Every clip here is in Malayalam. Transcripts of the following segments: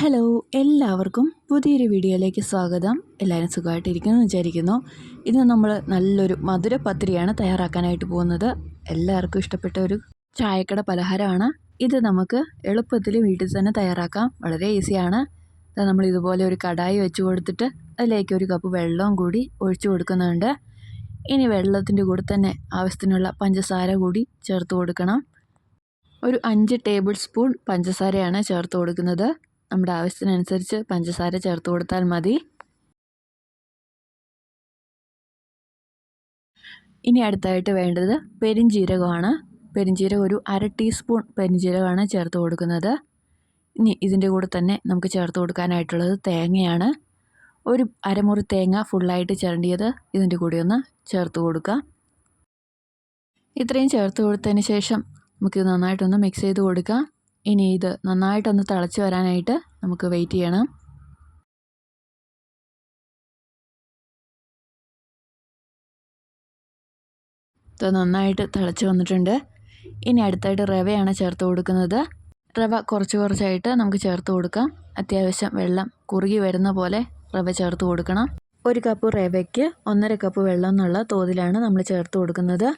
ഹലോ എല്ലാവർക്കും പുതിയൊരു വീഡിയോയിലേക്ക് സ്വാഗതം. എല്ലാവരും സുഖമായിട്ടിരിക്കുന്നു വിചാരിക്കുന്നു. ഇന്ന് നമ്മൾ നല്ലൊരു മധുര പത്തിരിയാണ് തയ്യാറാക്കാനായിട്ട് പോകുന്നത്. എല്ലാവർക്കും ഇഷ്ടപ്പെട്ട ഒരു ചായക്കട പലഹാരമാണ്. ഇത് നമുക്ക് എളുപ്പത്തിൽ വീട്ടിൽ തന്നെ തയ്യാറാക്കാം. വളരെ ഈസിയാണ്. നമ്മൾ ഇതുപോലെ ഒരു കടായി വെച്ച് കൊടുത്തിട്ട് അതിലേക്ക് ഒരു കപ്പ് വെള്ളവും കൂടി ഒഴിച്ചു കൊടുക്കുന്നുണ്ട്. ഇനി വെള്ളത്തിന്റെ കൂടെ തന്നെ ആവശ്യത്തിനുള്ള പഞ്ചസാര കൂടി ചേർത്ത് കൊടുക്കണം. ഒരു അഞ്ച് ടേബിൾ സ്പൂൺ പഞ്ചസാരയാണ് ചേർത്ത് കൊടുക്കുന്നത്. നമ്മുടെ ആവശ്യത്തിനനുസരിച്ച് പഞ്ചസാര ചേർത്ത് കൊടുത്താൽ മതി. ഇനി അടുത്തായിട്ട് വേണ്ടത് പെരിഞ്ജീരകമാണ് പെരിഞ്ജീരകം ഒരു അര ടീസ്പൂൺ പെരിഞ്ജീരകമാണ് ചേർത്ത് കൊടുക്കുന്നത്. ഇനി ഇതിന്റെ കൂടെ തന്നെ നമുക്ക് ചേർത്ത് കൊടുക്കാനായിട്ടുള്ളത് തേങ്ങയാണ്. ഒരു അരമുറി തേങ്ങ ഫുള്ളായിട്ട് ചിരണ്ടിയത് ഇതിന്റെ കൂടെ ഒന്ന് ചേർത്ത് കൊടുക്കാം. ഇത്രയും ചേർത്ത് കൊടുത്തതിന് ശേഷം നമുക്കിത് നന്നായിട്ടൊന്ന് മിക്സ് ചെയ്ത് കൊടുക്കാം. ഇനി ഇത് നന്നായിട്ടൊന്ന് തിളച്ച് വരാനായിട്ട് നമുക്ക് വെയിറ്റ് ചെയ്യണം. ഇത് നന്നായിട്ട് തിളച്ച് വന്നിട്ടുണ്ട്. ഇനി അടുത്തായിട്ട് റവയാണ് ചേർത്ത് കൊടുക്കുന്നത്. റവ കുറച്ച് കുറച്ചായിട്ട് നമുക്ക് ചേർത്ത് കൊടുക്കാം. അത്യാവശ്യം വെള്ളം കുറുകി വരുന്ന പോലെ റവ ചേർത്ത് കൊടുക്കണം. ഒരു കപ്പ് റവയ്ക്ക് ഒന്നര കപ്പ് വെള്ളം എന്നുള്ള തോതിലാണ് നമ്മൾ ചേർത്ത് കൊടുക്കുന്നത്.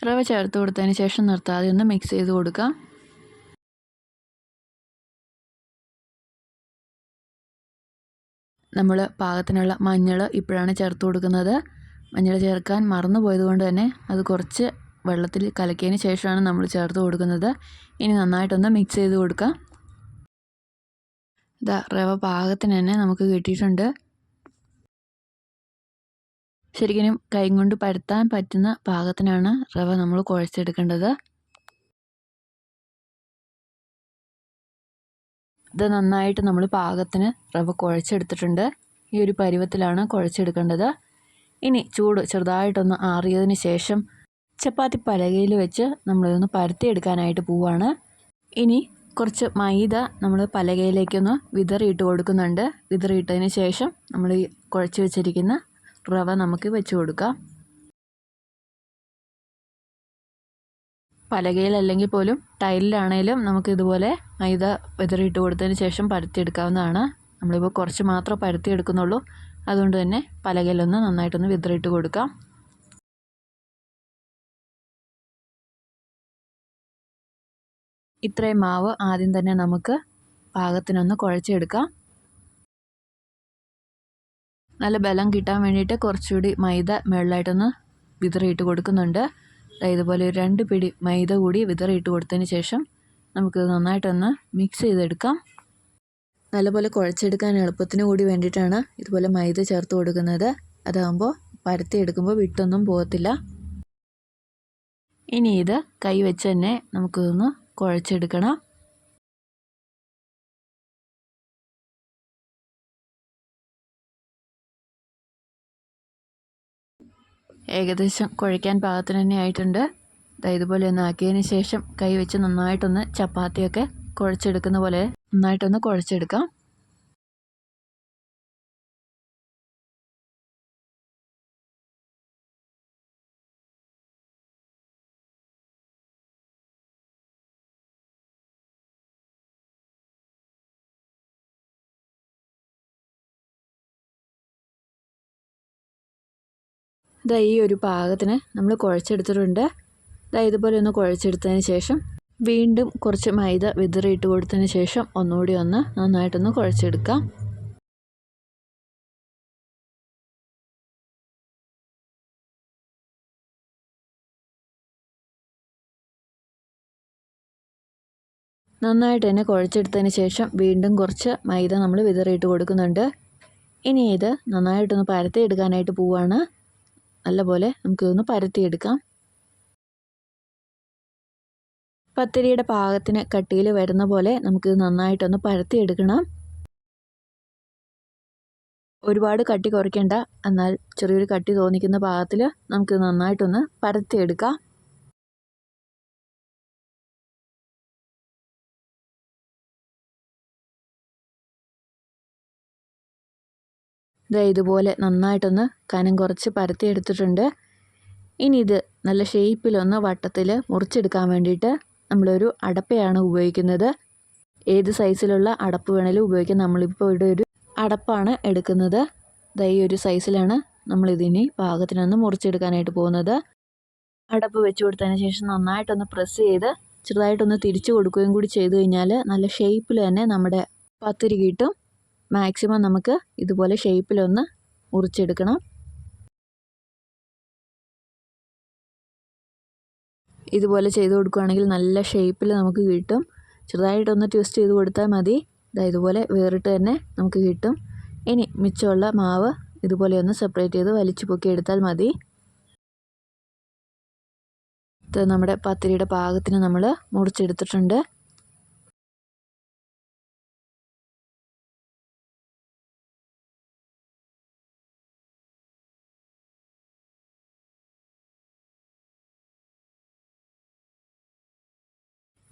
റവ ചേർത്ത് കൊടുത്തതിന് ശേഷം നിർത്താതെ ഒന്ന് മിക്സ് ചെയ്ത് കൊടുക്കാം. നമ്മൾ പാകത്തിനുള്ള മഞ്ഞൾ ഇപ്പോഴാണ് ചേർത്ത് കൊടുക്കുന്നത്. മഞ്ഞൾ ചേർക്കാൻ മറന്നു പോയതുകൊണ്ട് തന്നെ അത് കുറച്ച് വെള്ളത്തിൽ കലക്കിയതിന് ശേഷമാണ് നമ്മൾ ചേർത്ത് കൊടുക്കുന്നത്. ഇനി നന്നായിട്ടൊന്ന് മിക്സ് ചെയ്ത് കൊടുക്കാം. ഇതാ റവ പാകത്തിന് തന്നെ നമുക്ക് കിട്ടിയിട്ടുണ്ട്. ശരിക്കും കൈകൊണ്ട് പരത്താൻ പറ്റുന്ന പാകത്തിനാണ് റവ നമ്മൾ കുഴച്ചെടുക്കേണ്ടത്. ഇത് നന്നായിട്ട് നമ്മൾ പാകത്തിന് റവ കുഴച്ചെടുത്തിട്ടുണ്ട്. ഈ ഒരു പരുവത്തിലാണ് കുഴച്ചെടുക്കേണ്ടത്. ഇനി ചൂട് ചെറുതായിട്ടൊന്ന് ആറിയതിന് ശേഷം ചപ്പാത്തി പലകയിൽ വെച്ച് നമ്മളിതൊന്ന് പരത്തിയെടുക്കാനായിട്ട് പോവാണ്. ഇനി കുറച്ച് മൈദ നമ്മൾ പലകയിലേക്കൊന്ന് വിതറിയിട്ട് കൊടുക്കുന്നുണ്ട്. വിതറിയിട്ടതിന് ശേഷം നമ്മൾ ഈ കുഴച്ച് വെച്ചിരിക്കുന്ന റവ നമുക്ക് വെച്ച് കൊടുക്കാം. പലകയിലല്ലെങ്കിൽ പോലും ടൈലിലാണേലും നമുക്ക് ഇതുപോലെ മൈദ വിതറിയിട്ട് കൊടുത്തതിന് ശേഷം പരത്തിയെടുക്കാവുന്നതാണ്. നമ്മളിപ്പോൾ കുറച്ച് മാത്രം പരത്തിയെടുക്കുന്നുള്ളൂ. അതുകൊണ്ട് തന്നെ പലകയിലൊന്ന് നന്നായിട്ടൊന്ന് വിതറിയിട്ട് കൊടുക്കാം. ഇത്രയും മാവ് ആദ്യം തന്നെ നമുക്ക് പാകത്തിനൊന്ന് കുഴച്ചെടുക്കാം. നല്ല ബലം കിട്ടാൻ വേണ്ടിയിട്ട് കുറച്ചുകൂടി മൈദ മുകളിലായിട്ടൊന്ന് വിതറിയിട്ട് കൊടുക്കുന്നുണ്ട്. ഇതുപോലെ ഒരു രണ്ട് പിടി മൈദ കൂടി വിതറിയിട്ട് കൊടുത്തതിന് ശേഷം നമുക്ക് നന്നായിട്ടൊന്ന് മിക്സ് ചെയ്തെടുക്കാം. നല്ലപോലെ കുഴച്ചെടുക്കാൻ എളുപ്പത്തിന് കൂടി വേണ്ടിയിട്ടാണ് ഇതുപോലെ മൈദ ചേർത്ത് കൊടുക്കുന്നത്. അതാകുമ്പോൾ പരത്തി എടുക്കുമ്പോൾ വിട്ടൊന്നും പോകത്തില്ല. ഇനി ഇത് കൈ വെച്ച് തന്നെ നമുക്കിതൊന്ന് കുഴച്ചെടുക്കണം. ഏകദേശം കുഴയ്ക്കാൻ പാകത്തിന് തന്നെ ആയിട്ടുണ്ട്. ഇതുപോലെ ഒന്ന് ആക്കിയതിന് ശേഷം കൈ വെച്ച് നന്നായിട്ടൊന്ന് ചപ്പാത്തിയൊക്കെ കുഴച്ചെടുക്കുന്ന പോലെ നന്നായിട്ടൊന്ന് കുഴച്ചെടുക്കാം. ഇതാ ഈ ഒരു പാകത്തിന് നമ്മൾ കുഴച്ചെടുത്തിട്ടുണ്ട്. ഇതാ ഇതുപോലെ ഒന്ന് കുഴച്ചെടുത്തതിന് ശേഷം വീണ്ടും കുറച്ച് മൈദ വിതറിയിട്ട് കൊടുത്തതിന് ശേഷം ഒന്നുകൂടി ഒന്ന് നന്നായിട്ടൊന്ന് കുഴച്ചെടുക്കാം. നന്നായിട്ട് തന്നെ കുഴച്ചെടുത്തതിന് ശേഷം വീണ്ടും കുറച്ച് മൈദ നമ്മൾ വിതറിയിട്ട് കൊടുക്കുന്നുണ്ട്. ഇനി ഇത് നന്നായിട്ടൊന്ന് പരത്തി എടുക്കാനായിട്ട് പോവുകയാണ് നല്ലപോലെ നമുക്കിതൊന്ന് പരത്തിയെടുക്കാം. പത്തിരിയുടെ പാകത്തിന് കട്ടിയിൽ വരുന്ന പോലെ നമുക്കിത് നന്നായിട്ടൊന്ന് പരത്തിയെടുക്കണം. ഒരുപാട് കട്ടി കുറയ്ക്കേണ്ട. എന്നാൽ ചെറിയൊരു കട്ടി തോന്നിക്കുന്ന പാകത്തിൽ നമുക്ക് നന്നായിട്ടൊന്ന് പരത്തിയെടുക്കാം. ഇതാ ഇതുപോലെ നന്നായിട്ടൊന്ന് കനം കുറച്ച് പരത്തി എടുത്തിട്ടുണ്ട്. ഇനി ഇത് നല്ല ഷേപ്പിലൊന്ന് വട്ടത്തിൽ മുറിച്ചെടുക്കാൻ വേണ്ടിയിട്ട് നമ്മളൊരു അടപ്പയാണ് ഉപയോഗിക്കുന്നത്. ഏത് സൈസിലുള്ള അടപ്പ് വേണേലും ഉപയോഗിക്കാം. നമ്മളിപ്പോൾ ഇവിടെ ഒരു അടപ്പാണ് എടുക്കുന്നത്. ദാ ഒരു സൈസിലാണ് നമ്മളിതിനി പാകത്തിനൊന്ന് മുറിച്ചെടുക്കാനായിട്ട് പോകുന്നത്. അടപ്പ് വെച്ച് കൊടുത്തതിന് ശേഷം നന്നായിട്ടൊന്ന് പ്രസ് ചെയ്ത് ചെറുതായിട്ടൊന്ന് തിരിച്ചു കൊടുക്കുകയും കൂടി ചെയ്തു കഴിഞ്ഞാൽ നല്ല ഷേപ്പിൽ തന്നെ നമ്മുടെ പത്തിരി കിട്ടും. മാക്സിമം നമുക്ക് ഇതുപോലെ ഷേപ്പിലൊന്ന് മുറിച്ചെടുക്കണം. ഇതുപോലെ ചെയ്ത് കൊടുക്കുകയാണെങ്കിൽ നല്ല ഷേപ്പിൽ നമുക്ക് കിട്ടും. ചെറുതായിട്ടൊന്ന് ട്വിസ്റ്റ് ചെയ്ത് കൊടുത്താൽ മതി. ഇതാ ഇതുപോലെ വേറിട്ട് തന്നെ നമുക്ക് കിട്ടും. ഇനി മിച്ചമുള്ള മാവ് ഇതുപോലെ ഒന്ന് സെപ്പറേറ്റ് ചെയ്ത് വലിച്ചു പൊക്കി എടുത്താൽ മതി. ഇത് നമ്മുടെ പത്തിരിയുടെ പാകത്തിന് നമ്മൾ മുറിച്ചെടുത്തിട്ടുണ്ട്.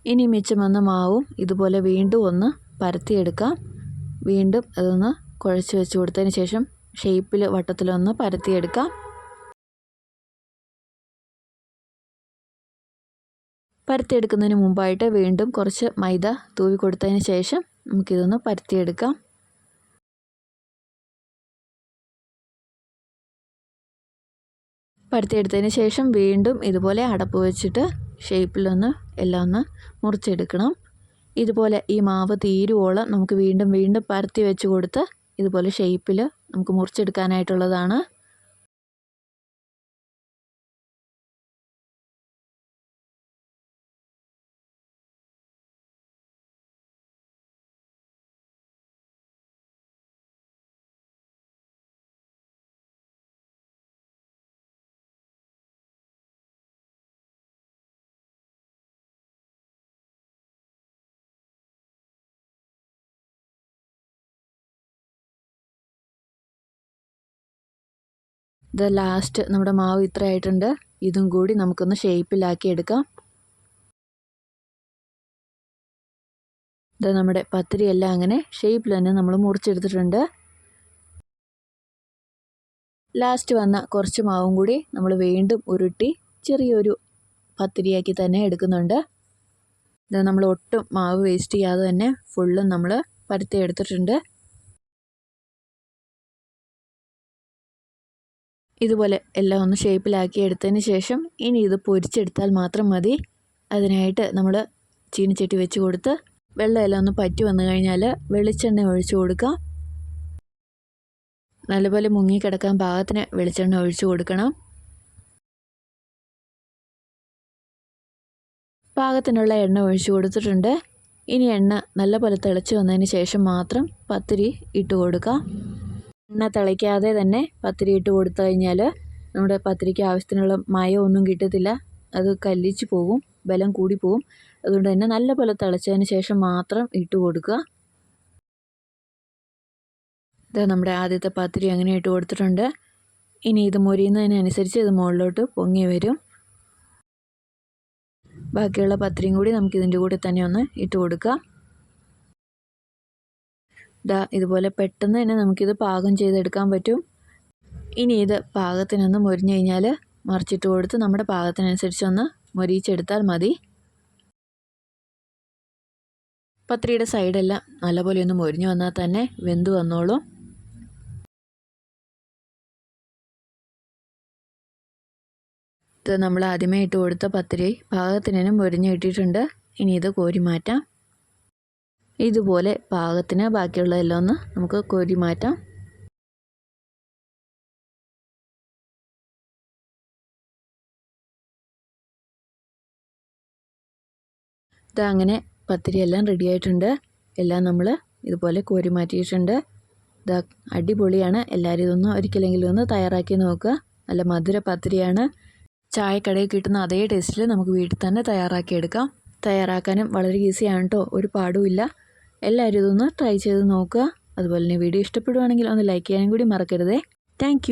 ഇനി മിച്ചം വന്ന മാവും ഇതുപോലെ വീണ്ടും ഒന്ന് പരത്തിയെടുക്കാം. വീണ്ടും അതൊന്ന് കുഴച്ച് വെച്ച് കൊടുത്തതിന് ശേഷം ഷേപ്പിൽ വട്ടത്തിലൊന്ന് പരത്തിയെടുക്കാം. പരത്തിയെടുക്കുന്നതിന് മുമ്പായിട്ട് വീണ്ടും കുറച്ച് മൈദ തൂവി കൊടുത്തതിന് ശേഷം നമുക്കിതൊന്ന് പരത്തിയെടുക്കാം. പരത്തിയെടുത്തതിന് ശേഷം വീണ്ടും ഇതുപോലെ അടപ്പ് വെച്ചിട്ട് ഷേപ്പിലൊന്ന് എല്ലാം ഒന്ന് മുറിച്ചെടുക്കണം. ഇതുപോലെ ഈ മാവ് തീരുവോളം നമുക്ക് വീണ്ടും വീണ്ടും പരത്തി വെച്ച് കൊടുത്ത് ഇതുപോലെ ഷേപ്പിൽ നമുക്ക് മുറിച്ചെടുക്കാനായിട്ടുള്ളതാണ്. ഇത് ലാസ്റ്റ് നമ്മുടെ മാവ് ഇത്ര ആയിട്ടുണ്ട്. ഇതും കൂടി നമുക്കൊന്ന് ഷേപ്പിലാക്കി എടുക്കാം. ഇത് നമ്മുടെ പത്തിരിയെല്ലാം അങ്ങനെ ഷേപ്പിൽ തന്നെ നമ്മൾ മുറിച്ചെടുത്തിട്ടുണ്ട്. ലാസ്റ്റ് വന്ന കുറച്ച് മാവും കൂടി നമ്മൾ വീണ്ടും ഉരുട്ടി ചെറിയൊരു പത്തിരിയാക്കി തന്നെ എടുക്കുന്നുണ്ട്. ഇത് നമ്മൾ ഒട്ടും മാവ് വേസ്റ്റ് ചെയ്യാതെ തന്നെ ഫുള്ളും നമ്മൾ പരത്തി എടുത്തിട്ടുണ്ട്. ഇതുപോലെ എല്ലാം ഒന്ന് ഷേപ്പിലാക്കി എടുത്തതിന് ശേഷം ഇനി ഇത് പൊരിച്ചെടുത്താൽ മാത്രം മതി. അതിനായിട്ട് നമ്മൾ ചീനിച്ചട്ടി വെച്ച് കൊടുത്ത് വെള്ളമെല്ലാം ഒന്ന് പറ്റി വന്നു കഴിഞ്ഞാൽ വെളിച്ചെണ്ണ ഒഴിച്ചു കൊടുക്കാം നല്ലപോലെ മുങ്ങിക്കിടക്കാൻ പാകത്തിന് വെളിച്ചെണ്ണ ഒഴിച്ചു കൊടുക്കണം. പാകത്തിനുള്ള എണ്ണ ഒഴിച്ചു കൊടുത്തിട്ടുണ്ട്. ഇനി എണ്ണ നല്ലപോലെ തിളച്ച് വന്നതിന് ശേഷം മാത്രം പത്തിരി ഇട്ട് കൊടുക്കാം എണ്ണ തിളയ്ക്കാതെ തന്നെ പത്തിരി ഇട്ട് കൊടുത്തു കഴിഞ്ഞാൽ നമ്മുടെ പത്തിരിക്ക് ആവശ്യത്തിനുള്ള മയമൊന്നും കിട്ടത്തില്ല. അത് കല്ലിച്ച് പോകും ബലം കൂടി പോകും അതുകൊണ്ട് തന്നെ നല്ല പോലെ തിളച്ചതിന് ശേഷം മാത്രം ഇട്ട് കൊടുക്കുക. ഇത് നമ്മുടെ ആദ്യത്തെ പത്തിരി അങ്ങനെ ഇട്ട് കൊടുത്തിട്ടുണ്ട്. ഇനി ഇത് മുരിയുന്നതിനനുസരിച്ച് ഇത് മുകളിലോട്ട് പൊങ്ങി വരും. ബാക്കിയുള്ള പത്തിരിയും കൂടി നമുക്കിതിന്റെ കൂടെ തന്നെ ഒന്ന് ഇട്ട് കൊടുക്കാം. ദാ ഇതുപോലെ പെട്ടെന്ന് തന്നെ നമുക്കിത് പാകം ചെയ്തെടുക്കാൻ പറ്റും. ഇനി ഇത് പാകത്തിനൊന്ന് മുരിഞ്ഞു കഴിഞ്ഞാൽ മറിച്ചിട്ട് കൊടുത്ത് നമ്മുടെ പാകത്തിനനുസരിച്ചൊന്ന് മുരിയിച്ചെടുത്താൽ മതി. പത്രിയുടെ സൈഡെല്ലാം നല്ലപോലെ ഒന്ന് മുരിഞ്ഞു വന്നാൽ തന്നെ വെന്തു വന്നോളും. ഇത് നമ്മൾ ആദ്യമേ ഇട്ട് കൊടുത്ത പത്തിരി പാകത്തിനും മുരിഞ്ഞ് കിട്ടിയിട്ടുണ്ട്. ഇനി ഇത് കോരി മാറ്റാം ഇതുപോലെ പാകത്തിന് ബാക്കിയുള്ളതെല്ലാം ഒന്ന് നമുക്ക് കോരി മാറ്റാം. ഇതങ്ങനെ അങ്ങനെ പത്തിരി എല്ലാം റെഡി ആയിട്ടുണ്ട്. എല്ലാം നമ്മൾ ഇതുപോലെ കോരി മാറ്റിയിട്ടുണ്ട്. ഇതാ അടിപൊളിയാണ്. എല്ലാവരും ഇതൊന്ന് ഒരിക്കലെങ്കിലും ഒന്ന് തയ്യാറാക്കി നോക്കുക. നല്ല മധുര പത്തിരിയാണ്. ചായക്കടയിൽ കിട്ടുന്ന അതേ ടേസ്റ്റിൽ നമുക്ക് വീട്ടിൽ തന്നെ തയ്യാറാക്കിയെടുക്കാം. തയ്യാറാക്കാനും വളരെ ഈസിയാണ് കേട്ടോ ഒരു പാടുമില്ല എല്ലാവരും ഇതൊന്ന് ട്രൈ ചെയ്ത് നോക്കുക. അതുപോലെ തന്നെ വീഡിയോ ഇഷ്ടപ്പെടുവാണെങ്കിൽ ഒന്ന് ലൈക്ക് ചെയ്യാനും കൂടി മറക്കരുതേ. താങ്ക്